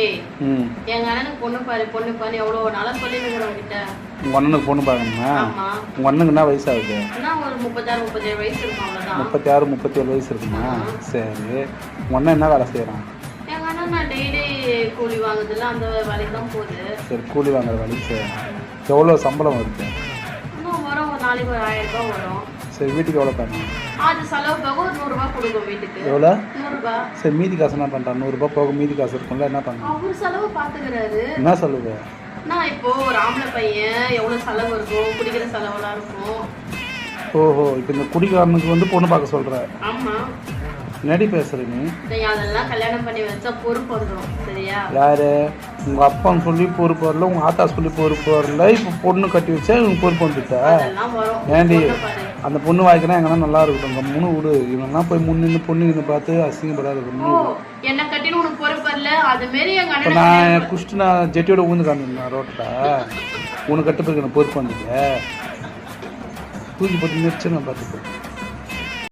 ஏய் எங்க அண்ணனுக்கு பொண்ணு பாரு பொண்ணு பாரு எவ்வளவு நாளா சொல்லிருக்கிறேன் உங்ககிட்ட உங்கள் அண்ணனுக்கு பொண்ணு பார்க்கணுமா ஆமா. உங்கள் அண்ணனுக்கு என்ன என்ன ஒரு முப்பத்தாறு முப்பத்தேழு வயசு இருக்கும் அவ்வளவுதான். முப்பத்தேழு வயசு இருக்குமா? சரி. அண்ணன் என்ன வேலை செய்கிறான் எங்க அண்ணன் நான் டெய்லி கூலி வாங்குறதுல அந்த வேலைக்கு தான் போகுது. சரி கூலி வாங்குற வேலைக்கு செய்கிறான் எவ்வளோ சம்பளம் வருது? இன்னும் வரும் ஒரு நாளைக்கு ஒரு ஆயிரம் ரூபாய் வரும். சரி வீட்டுக்கு எவ்வளோ தரணும்? அது செலவுக்காக ஒரு நூறுரூவா கொடுக்கும் வீட்டுக்கு. எவ்வளோ? நூறுரூபா? சரி மீதி காசு என்ன பண்ணுறான் நூறுரூபா போக மீதி காசு இருக்கும்ல என்ன பண்ணுறான் அவர் செலவு பாத்துக்கிறாரு என்ன சொல்லுது நான் இப்போ ஒரு ஆம்பளை பையன் எவ்வளவு செலவு இருக்கும் குடிக்கிற செலவெல்லாம் இருக்கும். ஓஹோ இப்போ இந்த குடிகாரனுக்கு வந்து பொண்ணு பார்க்க சொல்கிற ஆமா. நடி பேசுகிற நீ? அதெல்லாம் கல்யாணம் பண்ணி வச்சா பொறுப்பு வந்துடும் சரியா? யாரு? உங்கள் அப்பான்னு சொல்லி பொறுப்பு வரல உங்கள் ஆத்தா சொல்லி பொறுப்பு வரல இப்போ பொண்ணு கட்டி வச்சா இவங்க பொறுப்பு வந்துட்ட? ஏண்டி. அந்த பொண்ணு வாய்க்குனா எங்கன்னா நல்லா இருக்கட்டும் மூணு விடு. இவங்கெல்லாம் போய் முன்னு பொண்ணு நின்று பார்த்து அசிங்கப்படாத என்ன கட்டின்னு உனக்கு பொறுப்பு அது மாரி எங்க அண்ணன் நான் குஷ்டு நான் ஜெட்டியோட ஊந்து காமிருந்தேன் ரோட்டில். உனக்கு கட்டுப்பிடிக்க எனக்கு பொறுப்பு வந்துட்டு தூக்கி போட்டு மிரிச்சு நான் பார்த்துப்பேன்